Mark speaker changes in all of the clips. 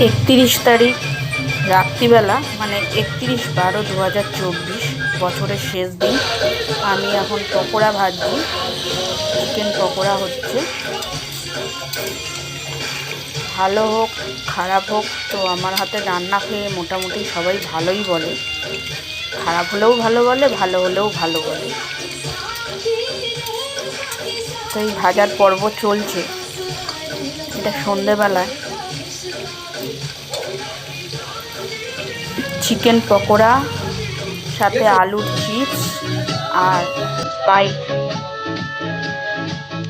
Speaker 1: একত্রিশ তারিখ, রাত্রিবেলা মানে একত্রিশ বারো দু হাজার চব্বিশ, বছরের শেষ দিন। আমি এখন পকোড়া ভাজছি চিকেন পকোড়া হচ্ছে। ভালো হোক, খারাপ হোক, তো আমার হাতে রান্না খেয়ে মোটামুটি সবাই ভালোই বলে। খারাপ হলেও ভালো বলে, ভালো হলেও ভালো বলে। তো এই ভাজার পর্ব চলছে। এটা সন্ধেবেলায়। চিকেন পকোড়া, সাথে আলুর চিপস আর স্প্রাইট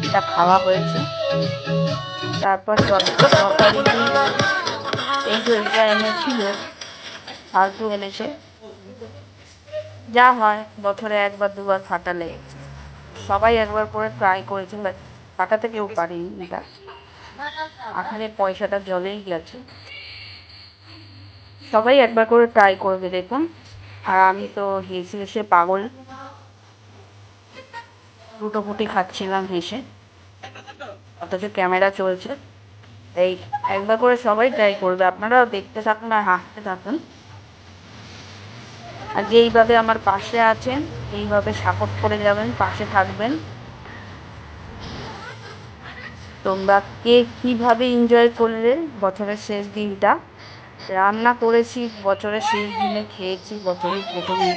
Speaker 1: এটা খাওয়া হয়েছে। তারপর এনেছিল ফালতু এনেছে। যা হয়, বছরে একবার, দুবার ফাটালে। সবাই একবার করে ট্রাই করেছে বাট ফাটাতে কেউ পারেনি এটা। আখানের পয়সাটা জলেই গেছে। সবাই একবার করে ট্রাই করবে, দেখুন। আর আমি তো হেসে হেসে পাগল। দুটো ফুটি খাচ্ছিলাম হেসে। অথচ ক্যামেরা চলছে। এই একবার করে সবাই ট্রাই করবে। আপনারাও দেখতে থাকুন আর হাসতে থাকুন। আর যেইভাবে আমার পাশে আছেন, এইভাবে সাপোর্ট করে যাবেন, পাশে থাকবেন। তোমরা কে কীভাবে এনজয় করলে বছরের শেষ দিনটা? রান্না করেছি বছরের শেষ দিনে খেয়েছি, বছরের প্রথমে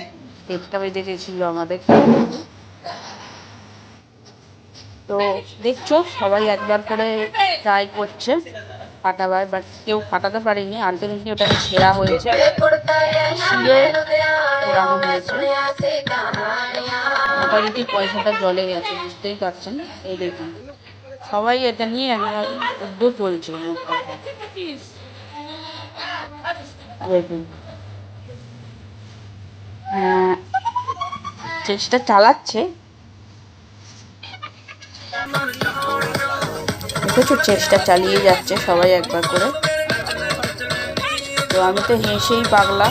Speaker 1: দেড়টা বেজে গেছিল আমাদের। তো দেখছ, সবাই একবার করে ট্রাই করছে ফাটাবার বাট কেউ ফাটাতে পারেনি। আলটিমেটলি ওটা ছেঁড়া হয়েছে। মোটামুটি পয়সাটা জলে গেছে, বুঝতেই পারছেন? এই দেখুন। সবাই এটা নিয়ে একটা উদ্যোগ চলছে। দেখুন হ্যাঁ, চেষ্টা চালাচ্ছে? দেখেছ? চেষ্টা চালিয়ে যাচ্ছে সবাই একবার করে। তো আমি তো হেসেই পাগলা।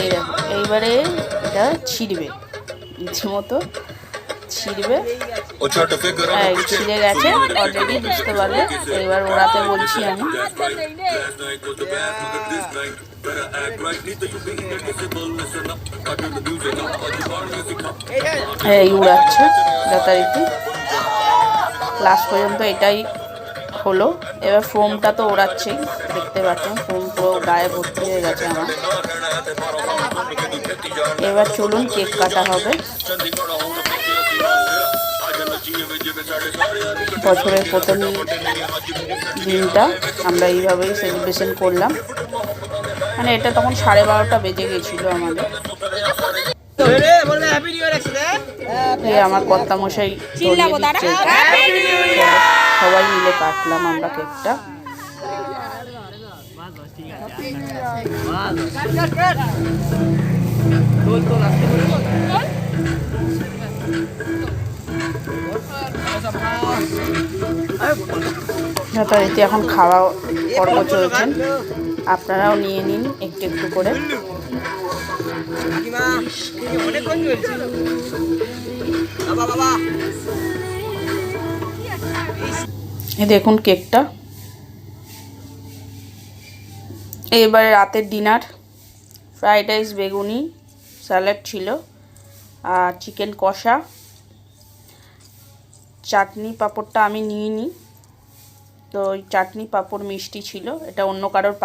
Speaker 1: এই দেখো এইবারে এটা ছিঁড়বে ইচ্ছে ছিঁড়বে। হ্যাঁ ছিঁড়ে গেছে অলরেডি বুঝতে পারবে এবার ওড়াতে বলছি আমি। এই উড়াচ্ছে যথারীতি লাস্ট পর্যন্ত এটাই হলো। এবার ফোমটা তো ওড়াচ্ছেই দেখতে পাচ্ছেন ফোম পুরো গায়ে ভর্তি হয়ে গেছে আমার। এবার চলুন কেক কাটা হবে। বছরের প্রথম দিনটা আমরা এইভাবেই সেলিব্রেশন করলাম। মানে এটা তখন সাড়ে বারোটা বেজে গেছিল আমাদের। আমার কর্তা মশাই সবাই মিলে কাটলাম আমরা কেকটা। যথারীতি এখন খাওয়া পর্ব চলছেন আপনারাও নিয়ে নিন একটু একটু করে। দেখুন কেকটা। এবারে রাতের ডিনার। ফ্রাইড রাইস, বেগুনি, স্যালাড ছিল, আর চিকেন কষা। চাটনি পাঁপড়টা আমি নিয়ে নিই তো ওই চাটনি পাঁপড় মিষ্টি ছিল। এটা অন্য কারোর